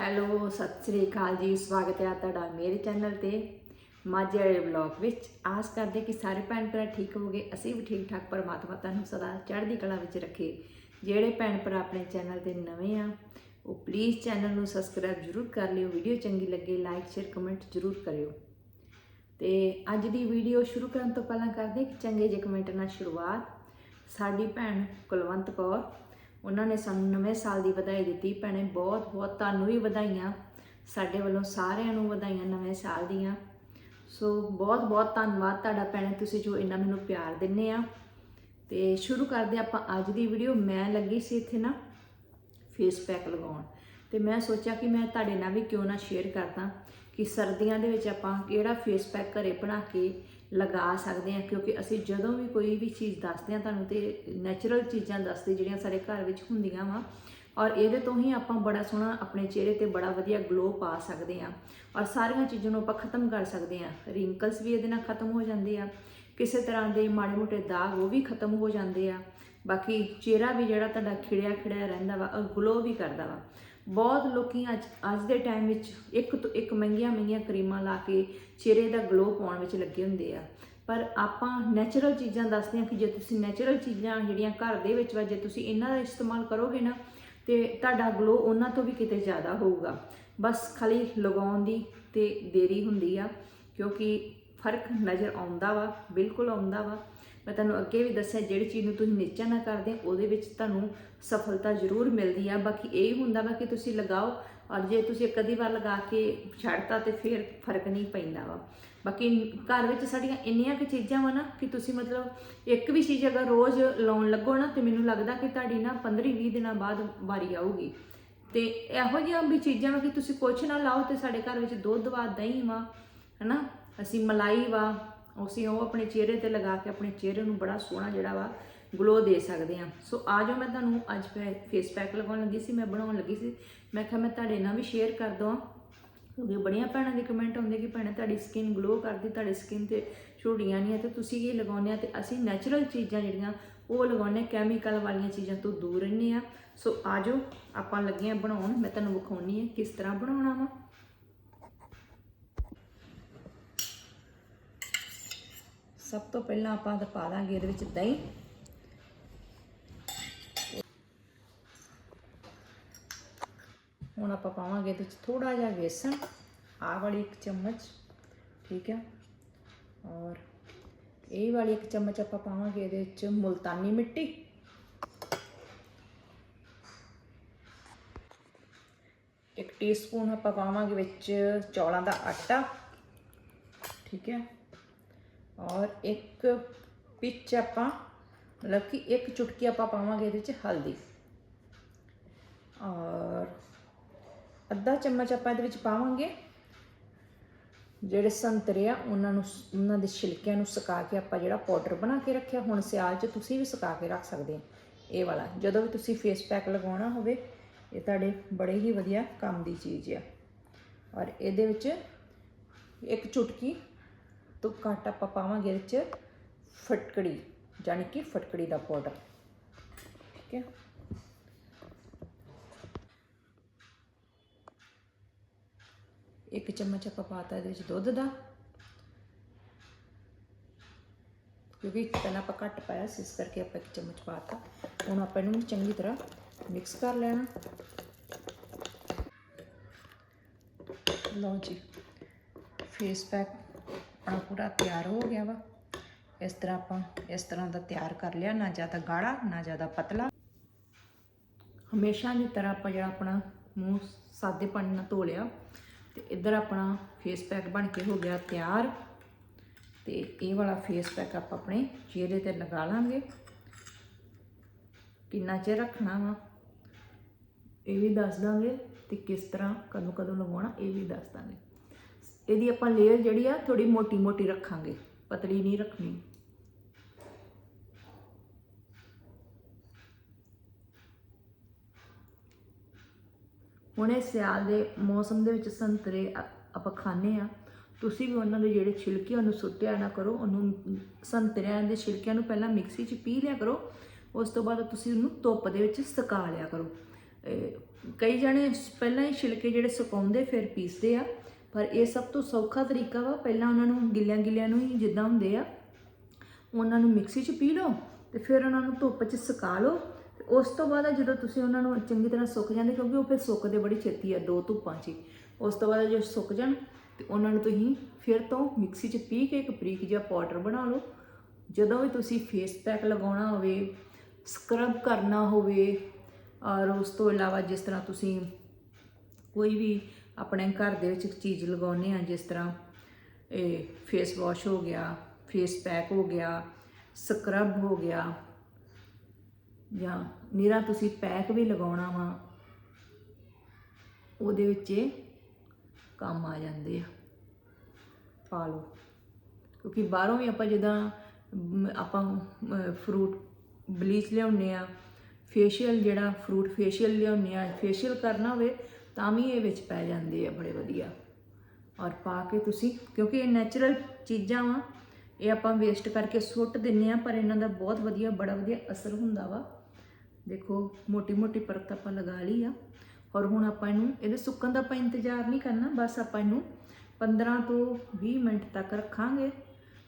Hello, Sat Sri ਅਕਾਲ ਜੀ, ਸਵਾਗਤ ਹੈ ਤੁਹਾਡਾ ਮੇਰੇ ਚੈਨਲ ਤੇ ਮਾਝੇ ਵਾਲੇ ਵਲੌਗ ਵਿੱਚ। ਆਸ ਕਰਦੇ ਕਿ ਸਾਰੇ ਭੈਣ ਭਰਾ ਠੀਕ ਹੋਗੇ ਅਸੀਂ ਵੀ ਠੀਕ ਠਾਕ, ਪਰਮਾਤਮਾ ਤੁਹਾਨੂੰ ਸਦਾ ਚੜ੍ਹਦੀ ਕਲਾ ਵਿੱਚ ਰੱਖੇ। ਜਿਹੜੇ ਭੈਣ ਭਰਾ ਆਪਣੇ ਚੈਨਲ ਤੇ ਨਵੇਂ ਆ, ਉਹ ਪਲੀਜ਼ ਚੈਨਲ ਨੂੰ ਸਬਸਕ੍ਰਾਈਬ ਜ਼ਰੂਰ ਕਰ ਲਿਓ। ਵੀਡੀਓ ਚੰਗੀ ਲੱਗੇ ਲਾਈਕ ਸ਼ੇਅਰ ਕਮੈਂਟ ਜ਼ਰੂਰ ਕਰਿਓ। ਤੇ ਅੱਜ ਦੀ ਵੀਡੀਓ ਸ਼ੁਰੂ ਕਰਨ ਤੋਂ ਪਹਿਲਾਂ ਕਰਦੇ ਕਿ ਚੰਗੇ ਜਿਹੇ ਕਮੈਂਟ ਨਾਲ ਸ਼ੁਰੂਆਤ। ਸਾਡੀ ਭੈਣ ਕੁਲਵੰਤ ਕੌਰ ਉਹਨਾਂ ਨੇ ਸਾਨੂੰ ਨਵੇਂ ਸਾਲ ਦੀ ਵਧਾਈ ਦਿੱਤੀ। ਭੈਣੇ, ਬਹੁਤ ਬਹੁਤ ਤੁਹਾਨੂੰ ਵੀ ਵਧਾਈਆਂ। ਸਾਡੇ ਵੱਲੋਂ ਸਾਰਿਆਂ ਨੂੰ ਵਧਾਈਆਂ ਨਵੇਂ ਸਾਲ ਦੀਆਂ। ਸੋ ਬਹੁਤ ਬਹੁਤ ਧੰਨਵਾਦ ਤੁਹਾਡਾ ਭੈਣੇ, ਤੁਸੀਂ ਜੋ ਇੰਨਾ ਮੈਨੂੰ ਪਿਆਰ ਦਿੰਨੇ ਆ। ਤੇ ਸ਼ੁਰੂ ਕਰਦੇ ਆਪਾਂ ਅੱਜ ਦੀ ਵੀਡੀਓ ਮੈਂ ਲੱਗੀ ਸੀ ਇੱਥੇ ਨਾ ਫੇਸ ਪੈਕ ਲਗਾਉਣ। ਤੇ ਮੈਂ ਸੋਚਿਆ ਕਿ ਮੈਂ ਤੁਹਾਡੇ ਨਾਲ ਵੀ ਕਿਉਂ ਨਾ ਸ਼ੇਅਰ ਕਰਦਾ ਕਿ ਸਰਦੀਆਂ ਦੇ ਵਿੱਚ ਆਪਾਂ ਕਿਹੜਾ ਫੇਸ ਪੈਕ ਘਰੇ ਬਣਾ ਕੇ ਲਗਾ ਸਕਦੇ ਹਾਂ, ਕਿਉਂਕਿ ਅਸੀਂ ਜਦੋਂ ਵੀ ਕੋਈ ਵੀ ਚੀਜ਼ ਦੱਸਦੇ ਹਾਂ ਤੁਹਾਨੂੰ ਤੇ ਨੈਚੁਰਲ ਚੀਜ਼ਾਂ ਦੱਸਦੇ, ਜਿਹੜੀਆਂ ਸਾਡੇ ਘਰ ਵਿੱਚ ਹੁੰਦੀਆਂ ਵਾ, ਔਰ ਇਹਦੇ ਤੋਂ ਹੀ ਆਪਾਂ ਬੜਾ ਸੋਹਣਾ ਆਪਣੇ ਚਿਹਰੇ ਤੇ ਬੜਾ ਵਧੀਆ ਗਲੋ ਪਾ ਸਕਦੇ ਹਾਂ, ਔਰ ਸਾਰੀਆਂ ਚੀਜ਼ਾਂ ਨੂੰ ਆਪਾਂ ਖਤਮ ਕਰ ਸਕਦੇ ਹਾਂ। ਰਿੰਕਲਸ ਵੀ ਇਹਦੇ ਨਾਲ ਖਤਮ ਹੋ ਜਾਂਦੇ ਆ, ਕਿਸੇ ਤਰ੍ਹਾਂ ਦੇ ਮਾੜੇ ਮੋਟੇ ਦਾਗ ਉਹ ਵੀ ਖਤਮ ਹੋ ਜਾਂਦੇ ਆ, ਬਾਕੀ ਚਿਹਰਾ ਵੀ ਜਿਹੜਾ ਤੁਹਾਡਾ ਖਿੜਿਆ ਖਿੜਿਆ ਰਹਿੰਦਾ ਵਾ ਔਰ ਗਲੋ ਵੀ ਕਰਦਾ ਵਾ। ਬਹੁਤ ਲੋਕੀ ਅੱਜ ਅੱਜ ਦੇ ਟਾਈਮ ਵਿੱਚ ਇੱਕ ਤੋਂ ਇੱਕ ਮਹਿੰਗੀਆਂ ਮਹਿੰਗੀਆਂ ਕਰੀਮਾਂ ਲਾ ਕੇ ਚਿਹਰੇ ਦਾ ਗਲੋ ਪਾਉਣ ਵਿੱਚ ਲੱਗੇ ਹੁੰਦੇ ਆ। ਪਰ ਆਪਾਂ ਨੈਚੁਰਲ ਚੀਜ਼ਾਂ ਦੱਸਦੇ ਹਾਂ ਕਿ ਜੇ ਤੁਸੀਂ ਨੈਚੁਰਲ ਚੀਜ਼ਾਂ ਜਿਹੜੀਆਂ ਘਰ ਦੇ ਵਿੱਚ ਵਾ, ਜੇ ਤੁਸੀਂ ਇਹਨਾਂ ਦਾ ਇਸਤੇਮਾਲ ਕਰੋਗੇ ਨਾ, ਤੇ ਤੁਹਾਡਾ ਗਲੋ ਉਹਨਾਂ ਤੋਂ ਵੀ ਕਿਤੇ ਜ਼ਿਆਦਾ ਹੋਊਗਾ। ਬਸ ਖਾਲੀ ਲਗਾਉਣ ਦੀ ਤੇ ਦੇਰੀ ਹੁੰਦੀ ਆ, ਕਿਉਂਕਿ ਫ਼ਰਕ ਨਜ਼ਰ ਆਉਂਦਾ ਵਾ, ਬਿਲਕੁਲ ਆਉਂਦਾ ਵਾ। ਮੈਂ ਤੁਹਾਨੂੰ ਅੱਗੇ ਵੀ ਦੱਸਿਆ, ਜਿਹੜੀ ਚੀਜ਼ ਨੂੰ ਤੁਸੀਂ ਨਿਸ਼ਚਾ ਨਾ ਕਰਦੇ, ਉਹਦੇ ਵਿੱਚ ਤੁਹਾਨੂੰ ਸਫਲਤਾ ਜ਼ਰੂਰ ਮਿਲਦੀ ਆ। ਬਾਕੀ ਇਹ ਹੁੰਦਾ ਵਾ ਕਿ ਤੁਸੀਂ ਲਗਾਓ, ਔਰ ਜੇ ਤੁਸੀਂ ਇੱਕ ਅੱਧੀ ਵਾਰ ਲਗਾ ਕੇ ਛੱਡਤਾ ਤੇ ਫਿਰ ਫ਼ਰਕ ਨਹੀਂ ਪੈਂਦਾ ਵਾ। ਬਾਕੀ ਘਰ ਵਿੱਚ ਸਾਡੀਆਂ ਇੰਨੀਆਂ ਕੁ ਚੀਜ਼ਾਂ ਵਾ ਨਾ ਕਿ ਤੁਸੀਂ ਮਤਲਬ ਇੱਕ ਵੀ ਚੀਜ਼ ਅਗਰ ਰੋਜ਼ ਲਾਉਣ ਲੱਗੋ ਨਾ, ਤੇ ਮੈਨੂੰ ਲੱਗਦਾ ਕਿ ਤੁਹਾਡੀ ਨਾ 15-20 ਦਿਨਾਂ ਬਾਅਦ ਵਾਰੀ ਆਊਗੀ। ਤੇ ਇਹੋ ਜਿਹੀਆਂ ਵੀ ਚੀਜ਼ਾਂ ਵਾ ਕਿ ਤੁਸੀਂ ਕੁਛ ਨਾ ਲਾਓ ਤੇ ਸਾਡੇ ਘਰ ਵਿੱਚ ਦੁੱਧ ਵਾ, ਦਹੀਂ ਵਾ, ਹਨਾ? ਅਸੀਂ ਮਲਾਈ ਵਾ ਅਸੀਂ ਉਹ ਆਪਣੇ ਚਿਹਰੇ ਤੇ ਲਗਾ ਕੇ ਆਪਣੇ ਚਿਹਰੇ ਨੂੰ ਬੜਾ ਸੋਹਣਾ ਜਿਹੜਾ ਵਾ ਗਲੋ ਦੇ ਸਕਦੇ ਆ ਸੋ ਆ ਜੋ ਮੈਂ ਤੁਹਾਨੂੰ ਅੱਜ ਫੇਸ ਪੈਕ ਲਗਾਉਣ ਲੱਗੀ ਸੀ, ਮੈਂ ਬਣਾਉਣ ਲੱਗੀ ਸੀ। ਮੈਂ ਕਿਹਾ ਮੈਂ ਤੁਹਾਡੇ ਨਾਲ ਵੀ ਸ਼ੇਅਰ ਕਰ ਦਵਾਂ। ਕਿਉਂਕਿ ਬੜੀਆਂ ਭੈਣਾਂ ਦੇ ਕਮੈਂਟ ਆਉਂਦੇ ਕਿ ਭੈਣੇ ਤੁਹਾਡੀ ਸਕਿਨ ਗਲੋ ਕਰਦੀ, ਤੁਹਾਡੀ ਸਕਿਨ ਤੇ ਝੁਰੜੀਆਂ ਨਹੀਂ ਆ ਤੇ ਤੁਸੀਂ ਕੀ ਲਗਾਉਂਦੇ ਆ? ਤੇ ਅਸੀਂ ਨੈਚੁਰਲ ਚੀਜ਼ਾਂ ਜਿਹੜੀਆਂ, ਉਹ ਲਗਾਉਂਦੇ ਕੈਮੀਕਲ ਵਾਲੀਆਂ ਚੀਜ਼ਾਂ ਤੋਂ ਦੂਰ ਰਹਿੰਦੇ ਆ ਸੋ ਆਜੋ ਆਪਾਂ ਲੱਗੇ ਆ ਬਣਾਉਣ। ਮੈਂ ਤੁਹਾਨੂੰ ਵਿਖਾਉਣੀ ਹੈ ਕਿਸ ਤਰ੍ਹਾਂ ਬਣਾਉਣਾ ਵਾ। ਸਭ ਤੋਂ ਪਹਿਲਾਂ ਆਪਾਂ ਪਾ ਦਾਂਗੇ ਇਹਦੇ ਵਿੱਚ ਦਹੀਂ। ਹੁਣ ਆਪਾਂ ਪਾਵਾਂਗੇ ਇਹਦੇ ਵਿੱਚ ਥੋੜਾ ਜਿਹਾ ਵੇਸਣ, ਆਹ ਵਾਲੀ ਇੱਕ ਚਮਚ, ਠੀਕ ਹੈ ਔਰ ਇਹ ਵਾਲੀ ਇੱਕ ਚਮਚ ਆਪਾਂ ਪਾਵਾਂਗੇ ਇਹਦੇ ਵਿੱਚ ਮੁਲਤਾਨੀ ਮਿੱਟੀ। ਇੱਕ ਟੀਸਪੂਨ ਆਪਾਂ ਪਾਵਾਂਗੇ ਵਿੱਚ ਚੌਲਾਂ ਦਾ ਆਟਾ, ਠੀਕ ਹੈ ਔਰ ਇੱਕ ਪਿੱਚ ਆਪਾਂ, ਮਤਲਬ ਕਿ ਇੱਕ ਚੁਟਕੀ ਆਪਾਂ ਪਾਵਾਂਗੇ ਇਹਦੇ ਵਿੱਚ ਹਲਦੀ। ਔਰ ਅੱਧਾ ਚਮਚ ਆਪਾਂ ਇਹਦੇ ਵਿੱਚ ਪਾਵਾਂਗੇ, ਜਿਹੜੇ ਸੰਤਰੇ ਆ, ਉਹਨਾਂ ਨੂੰ ਉਹਨਾਂ ਦੇ ਛਿਲਕਿਆਂ ਨੂੰ ਸੁਕਾ ਕੇ ਆਪਾਂ ਜਿਹੜਾ ਪਾਊਡਰ ਬਣਾ ਕੇ ਰੱਖਿਆ, ਹੁਣ ਸਿਆਲ 'ਚ ਤੁਸੀਂ ਵੀ ਸੁਕਾ ਕੇ ਰੱਖ ਸਕਦੇ ਆ ਇਹ ਵਾਲਾ, ਜਦੋਂ ਵੀ ਤੁਸੀਂ ਫੇਸ ਪੈਕ ਲਗਾਉਣਾ ਹੋਵੇ, ਇਹ ਤੁਹਾਡੇ ਬੜੇ ਹੀ ਵਧੀਆ ਕੰਮ ਦੀ ਚੀਜ਼ ਆ। ਔਰ ਇਹਦੇ ਵਿੱਚ ਇੱਕ ਚੁਟਕੀ ਤੋਂ ਘੱਟ ਆਪਾਂ ਪਾਵਾਂਗੇ ਇਹਦੇ 'ਚ ਫਟਕੜੀ ਯਾਨੀ ਕਿ ਫਟਕੜੀ ਦਾ ਪਾਊਡਰ ਠੀਕ ਹੈ? ਇੱਕ ਚਮਚ ਆਪਾਂ ਪਾਤਾ ਇਹਦੇ ਵਿੱਚ ਦੁੱਧ ਦਾ। ਕਿਉਂਕਿ ਪਹਿਲਾਂ ਆਪਾਂ ਘੱਟ ਪਾਇਆ ਸੀ, ਇਸ ਕਰਕੇ ਆਪਾਂ ਇੱਕ ਚਮਚ ਪਾਤਾ। ਹੁਣ ਆਪਾਂ ਇਹਨੂੰ ਚੰਗੀ ਤਰ੍ਹਾਂ ਮਿਕਸ ਕਰ ਲੈਣਾ। ਲਓ ਜੀ ਫੇਸ ਪੈਕ ਆਪਣਾ ਪੂਰਾ ਤਿਆਰ ਹੋ ਗਿਆ ਵਾ। ਇਸ ਤਰ੍ਹਾਂ ਆਪਾਂ ਇਸ ਤਰ੍ਹਾਂ ਦਾ ਤਿਆਰ ਕਰ ਲਿਆ, ਨਾ ਜ਼ਿਆਦਾ ਗਾੜਾ, ਨਾ ਜ਼ਿਆਦਾ ਪਤਲਾ। ਹਮੇਸ਼ਾ ਦੀ ਤਰ੍ਹਾਂ ਆਪਾਂ ਜਿਹੜਾ ਆਪਣਾ ਮੂੰਹ ਸਾਦੇ ਪਾਣੀ ਨਾਲ ਧੋ ਲਿਆ, ਤੇ ਇੱਧਰ ਆਪਣਾ ਫੇਸ ਪੈਕ ਬਣ ਕੇ ਹੋ ਗਿਆ ਤਿਆਰ। ਤੇ ਇਹ ਵਾਲਾ ਫੇਸ ਪੈਕ ਆਪਾਂ ਆਪਣੇ ਚਿਹਰੇ ਤੇ ਲਗਾ ਲਾਂਗੇ। ਕਿੰਨਾ ਚਿਰ ਰੱਖਣਾ ਵਾ, ਇਹ ਵੀ ਦੱਸ ਦਾਂਗੇ, ਤੇ ਕਿਸ ਤਰ੍ਹਾਂ ਕਦੋਂ ਕਦੋਂ ਲਗਾਉਣਾ ਇਹ ਵੀ ਦੱਸ ਦਾਂਗੇ। ਇਹਦੀ ਆਪਾਂ ਲੇਅਰ ਜਿਹੜੀ ਆ ਥੋੜੀ ਮੋਟੀ ਮੋਟੀ ਰੱਖਾਂਗੇ, ਪਤਲੀ ਨਹੀਂ ਰੱਖਣੀ। ਹੁਣ ਇਹ ਸਿਆਲ ਦੇ ਮੌਸਮ ਦੇ ਵਿੱਚ ਸੰਤਰੇ ਆਪਾਂ ਖਾਂਦੇ ਆ ਤੁਸੀਂ ਵੀ ਉਹਨਾਂ ਦੇ ਜਿਹੜੇ ਛਿਲਕੇ ਉਹਨੂੰ ਸੁੱਟਿਆ ਨਾ ਕਰੋ, ਉਹਨੂੰ ਸੰਤਰਿਆਂ ਦੇ ਛਿਲਕਿਆਂ ਨੂੰ ਪਹਿਲਾਂ ਮਿਕਸੀ 'ਚ ਪੀ ਲਿਆ ਕਰੋ। ਉਸ ਤੋਂ ਬਾਅਦ ਤੁਸੀਂ ਉਹਨੂੰ ਧੁੱਪ ਦੇ ਵਿੱਚ ਸੁਕਾ ਲਿਆ ਕਰੋ। ਕਈ ਜਣੇ ਪਹਿਲਾਂ ਹੀ ਛਿਲਕੇ ਜਿਹੜੇ ਸੁਕਾਉਂਦੇ ਫਿਰ ਪੀਸਦੇ ਆ। ਪਰ ਇਹ ਸਭ ਤੋਂ ਸੌਖਾ ਤਰੀਕਾ ਵਾ, ਪਹਿਲਾਂ ਉਹਨਾਂ ਨੂੰ ਗਿੱਲਿਆਂ ਗਿੱਲਿਆਂ ਨੂੰ ਹੀ ਜਿੱਦਾਂ ਹੁੰਦੇ ਆ, ਉਹਨਾਂ ਨੂੰ ਮਿਕਸੀ 'ਚ ਪੀ ਲਓ ਤੇ ਫਿਰ ਉਹਨਾਂ ਨੂੰ ਧੁੱਪ 'ਚ ਸੁਕਾ ਲਓ ਤੇ ਉਸ ਤੋਂ ਬਾਅਦ ਜਦੋਂ ਤੁਸੀਂ ਉਹਨਾਂ ਨੂੰ ਚੰਗੀ ਤਰ੍ਹਾਂ ਸੁੱਕ ਜਾਂਦੇ, ਕਿਉਂਕਿ ਉਹ ਫਿਰ ਸੁੱਕਦੇ ਬੜੀ ਛੇਤੀ ਆ, ਦੋ ਧੁੱਪਾਂ 'ਚ ਉਸ ਤੋਂ ਬਾਅਦ ਜੇ ਸੁੱਕ ਜਾਣ ਤੇ ਉਹਨਾਂ ਨੂੰ ਤੁਸੀਂ ਫਿਰ ਤੋਂ ਮਿਕਸੀ 'ਚ ਪੀ ਕੇ ਇੱਕ ਬਰੀਕ ਜਿਹਾ ਪਾਊਡਰ ਬਣਾ ਲਓ। ਜਦੋਂ ਵੀ ਤੁਸੀਂ ਫੇਸ ਪੈਕ ਲਗਾਉਣਾ ਹੋਵੇ, ਸਕਰਬ ਕਰਨਾ ਹੋਵੇ, ਔਰ ਉਸ ਤੋਂ ਇਲਾਵਾ ਜਿਸ ਤਰ੍ਹਾਂ ਤੁਸੀਂ ਕੋਈ ਵੀ ਆਪਣੇ ਘਰ ਦੇ ਵਿੱਚ ਚੀਜ਼ ਲਗਾਉਂਦੇ ਆ ਜਿਸ ਤਰ੍ਹਾਂ ਇਹ ਫੇਸ ਵਾਸ਼ ਹੋ ਗਿਆ ਫੇਸ ਪੈਕ ਹੋ ਗਿਆ ਸਕਰਬ ਹੋ ਗਿਆ, ਜਾਂ ਨਿਰਾ ਤੁਸੀਂ ਪੈਕ ਵੀ ਲਗਾਉਣਾ ਵਾ, ਉਹਦੇ ਵਿੱਚ ਇਹ ਕੰਮ ਆ ਜਾਂਦੇ ਆ। ਪਾ ਲਓ। ਕਿਉਂਕਿ ਬਾਹਰੋਂ ਵੀ ਆਪਾਂ ਜਿੱਦਾਂ ਆਪਾਂ ਫਰੂਟ ਬਲੀਚ ਲਿਆਉਂਦੇ ਆ ਫੇਸ਼ੀਅਲ ਜਿਹੜਾ ਫਰੂਟ ਫੇਸ਼ੀਅਲ ਲਿਆਉਂਦੇ ਆ ਫੇਸ਼ੀਅਲ ਕਰਨਾ ਹੋਵੇ ਤਾਂ ਵੀ ਇਹ ਵਿੱਚ ਪੈ ਜਾਂਦੇ ਆ ਬੜੇ ਵਧੀਆ। ਔਰ ਪਾ ਕੇ ਤੁਸੀਂ, ਕਿਉਂਕਿ ਇਹ ਨੈਚੁਰਲ ਚੀਜ਼ਾਂ ਵਾ, ਇਹ ਆਪਾਂ ਵੇਸਟ ਕਰਕੇ ਸੁੱਟ ਦਿੰਨੇ ਆ, ਪਰ ਇਹਨਾਂ ਦਾ ਬਹੁਤ ਵਧੀਆ, ਬੜਾ ਵਧੀਆ ਅਸਰ ਹੁੰਦਾ ਵਾ। ਦੇਖੋ ਮੋਟੀ ਮੋਟੀ ਪਰਤ ਆਪਾਂ ਲਗਾ ਲਈ ਆ। ਔਰ ਹੁਣ ਆਪਾਂ ਇਹਨੂੰ, ਇਹਦੇ ਸੁੱਕਣ ਦਾ ਆਪਾਂ ਇੰਤਜ਼ਾਰ ਨਹੀਂ ਕਰਨਾ, ਬਸ ਆਪਾਂ ਇਹਨੂੰ 15 ਤੋਂ 20 ਮਿੰਟ ਤੱਕ ਰੱਖਾਂਗੇ।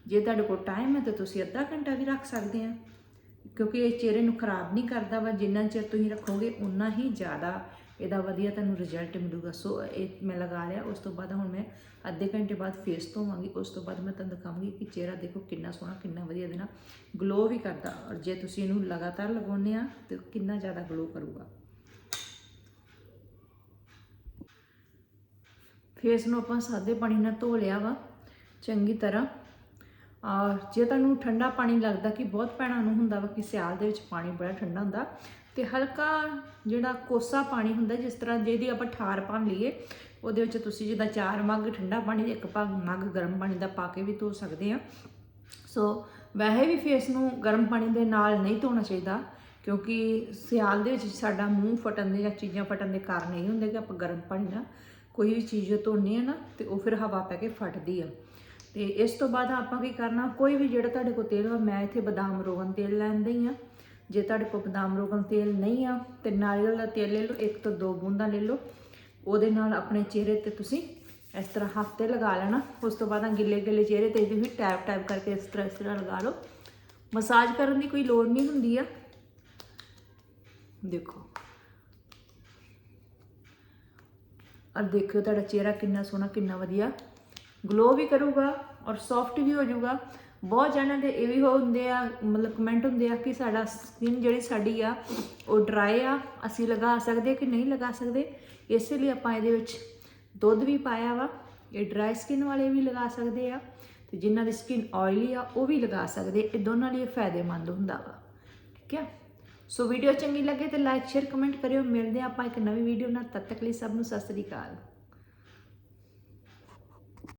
ਜੇ ਤੁਹਾਡੇ ਕੋਲ ਟਾਈਮ ਹੈ ਤਾਂ ਤੁਸੀਂ ਅੱਧਾ ਘੰਟਾ ਵੀ ਰੱਖ ਸਕਦੇ ਆ। ਕਿਉਂਕਿ ਇਹ ਚਿਹਰੇ ਨੂੰ ਖਰਾਬ ਨਹੀਂ ਕਰਦਾ ਵਾ, ਜਿੰਨਾ ਚਿਰ ਤੁਸੀਂ ਰੱਖੋਗੇ ਉਨਾ ਹੀ ਜ਼ਿਆਦਾ ਇਹਦਾ ਵਧੀਆ ਤੁਹਾਨੂੰ ਰਿਜ਼ਲਟ ਮਿਲੂਗਾ। ਸੋ ਇਹ ਮੈਂ ਲਗਾ ਲਿਆ। ਉਸ ਤੋਂ ਬਾਅਦ ਹੁਣ ਮੈਂ ਅੱਧੇ ਘੰਟੇ ਬਾਅਦ ਫੇਸ ਧੋਵਾਂਗੀ। ਉਸ ਤੋਂ ਬਾਅਦ ਮੈਂ ਤੁਹਾਨੂੰ ਦਿਖਾਵਾਂਗੀ ਕਿ ਚਿਹਰਾ ਦੇਖੋ ਕਿੰਨਾ ਸੋਹਣਾ, ਕਿੰਨਾ ਵਧੀਆ ਇਹਦੇ ਨਾਲ ਗਲੋ ਵੀ ਕਰਦਾ। ਔਰ ਜੇ ਤੁਸੀਂ ਇਹਨੂੰ ਲਗਾਤਾਰ ਲਗਾਉਂਦੇ ਆ, ਤੇ ਕਿੰਨਾ ਜ਼ਿਆਦਾ ਗਲੋ ਕਰੂਗਾ। ਫੇਸ ਨੂੰ ਆਪਾਂ ਸਾਦੇ ਪਾਣੀ ਨਾਲ ਧੋ ਲਿਆ ਵਾ। ਚੰਗੀ ਤਰ੍ਹਾਂ। ਔਰ ਜੇ ਤੁਹਾਨੂੰ ਠੰਡਾ ਪਾਣੀ ਲੱਗਦਾ ਕਿ ਬਹੁਤ ਭੈਣਾਂ ਨੂੰ ਹੁੰਦਾ ਵਾ ਕਿ ਸਿਆਲ ਦੇ ਵਿੱਚ ਪਾਣੀ ਬੜਾ ਠੰਡਾ ਹੁੰਦਾ ਤੇ ਹਲਕਾ ਜਿਹੜਾ ਕੋਸਾ ਪਾਣੀ ਹੁੰਦਾ, ਜਿਸ ਤਰ੍ਹਾਂ ਜਿਹਦੀ ਆਪਾਂ ਠਾਰ ਭੰਨ ਲਈਏ, ਉਹਦੇ ਵਿੱਚ ਤੁਸੀਂ ਜਿੱਦਾਂ ਚਾਰ ਮੱਗ, ਠੰਡਾ ਪਾਣੀ, ਇੱਕ ਪੱਗ ਮੱਗ ਗਰਮ ਪਾਣੀ ਦਾ ਪਾ ਕੇ ਵੀ ਧੋ ਸਕਦੇ ਆ। ਸੋ ਵੈਸੇ ਵੀ ਫੇਸ ਨੂੰ ਗਰਮ ਪਾਣੀ ਦੇ ਨਾਲ ਨਹੀਂ ਧੋਣਾ ਚਾਹੀਦਾ, ਕਿਉਂਕਿ ਸਿਆਲ ਦੇ ਵਿੱਚ ਸਾਡਾ ਮੂੰਹ ਫਟਣ ਦੇ ਜਾਂ ਚੀਜ਼ਾਂ ਫਟਣ ਦੇ ਕਾਰਨ ਇਹ ਹੁੰਦਾ ਕਿ ਆਪਾਂ ਗਰਮ ਪਾਣੀ ਨਾਲ ਕੋਈ ਵੀ ਚੀਜ਼ ਧੋਨੇ ਆ ਨਾ, ਤੇ ਉਹ ਫਿਰ ਹਵਾ ਪੈ ਕੇ ਫਟਦੀ ਆ। ਤੇ ਇਸ ਤੋਂ ਬਾਅਦ ਆਪਾਂ ਕੀ ਕਰਨਾ, ਕੋਈ ਵੀ ਜਿਹੜਾ ਤੁਹਾਡੇ ਕੋਲ ਤੇਲ ਵਾ, ਮੈਂ ਇੱਥੇ ਬਦਾਮ ਰੋਗਨ ਤੇਲ ਲੈਂਦੀ ਆ। ਜੇ ਤੁਹਾਡੇ ਕੋਲ ਬਦਾਮ ਰੋਗਨ ਤੇਲ ਨਹੀਂ ਆ, ਤੇ ਨਾਰੀਅਲ ਦਾ ਤੇਲ ਲੈ ਲਓ, ਇੱਕ ਤੋਂ ਦੋ ਬੂੰਦਾਂ ਲੈ ਲਓ। ਉਹਦੇ ਨਾਲ ਆਪਣੇ ਚਿਹਰੇ ਤੇ ਤੁਸੀਂ ਇਸ ਤਰ੍ਹਾਂ ਹਫ਼ਤੇ ਲਗਾ ਲੈਣਾ। ਉਸ ਤੋਂ ਬਾਅਦ ਗਿੱਲੇ ਗਿੱਲੇ ਚਿਹਰੇ ਤੇ ਇਹਦੇ ਵੀ ਟੈਪ ਟੈਪ ਕਰਕੇ ਇਸ ਤਰ੍ਹਾਂ ਇਸ ਤਰ੍ਹਾਂ ਲਗਾ ਲਓ। ਮਸਾਜ ਕਰਨ ਦੀ ਕੋਈ ਲੋੜ ਨਹੀਂ ਹੁੰਦੀ ਆ। ਦੇਖੋ। ਔਰ ਦੇਖਿਓ ਤੁਹਾਡਾ ਚਿਹਰਾ ਕਿੰਨਾ ਸੋਹਣਾ, ਕਿੰਨਾ ਵਧੀਆ। ਗਲੋ ਵੀ ਕਰੂਗਾ ਔਰ ਸੌਫਟ ਵੀ ਹੋ ਜਾਊਗਾ। ਬਹੁਤ ਜਣਾਂ ਦੇ ਇਹ ਵੀ ਹੁੰਦੇ ਆ, ਮਤਲਬ ਕਮੈਂਟ ਹੁੰਦੇ ਆ ਕਿ ਸਾਡਾ ਸਕਿਨ ਜਿਹੜੀ ਸਾਡੀ ਆ, ਉਹ ਡਰਾਈ ਆ, ਅਸੀਂ ਲਗਾ ਸਕਦੇ ਕਿ ਨਹੀਂ ਲਗਾ ਸਕਦੇ? ਇਸੇ ਲਈ ਆਪਾਂ ਇਹਦੇ ਵਿੱਚ ਦੁੱਧ ਵੀ ਪਾਇਆ ਵਾ, ਇਹ ਡਰਾਈ ਸਕਿਨ ਵਾਲੇ ਵੀ ਲਗਾ ਸਕਦੇ ਆ ਤੇ ਜਿਨ੍ਹਾਂ ਦੀ ਸਕਿਨ ਆਇਲੀ ਆ, ਉਹ ਵੀ ਲਗਾ ਸਕਦੇ, ਇਹ ਦੋਨਾਂ ਲਈ ਫਾਇਦੇਮੰਦ ਹੁੰਦਾ ਵਾ। ਠੀਕ ਹੈ ਸੋ ਵੀਡੀਓ ਚੰਗੀ ਲੱਗੇ ਤੇ ਲਾਈਕ ਸ਼ੇਅਰ ਕਮੈਂਟ ਕਰਿਓ। ਮਿਲਦੇ ਹਾਂ ਆਪਾਂ ਇੱਕ ਨਵੀਂ ਵੀਡੀਓ ਨਾਲ, ਤਦ ਤੱਕ ਲਈ ਸਭ ਨੂੰ ਸਤਿ ਸ੍ਰੀ ਅਕਾਲ।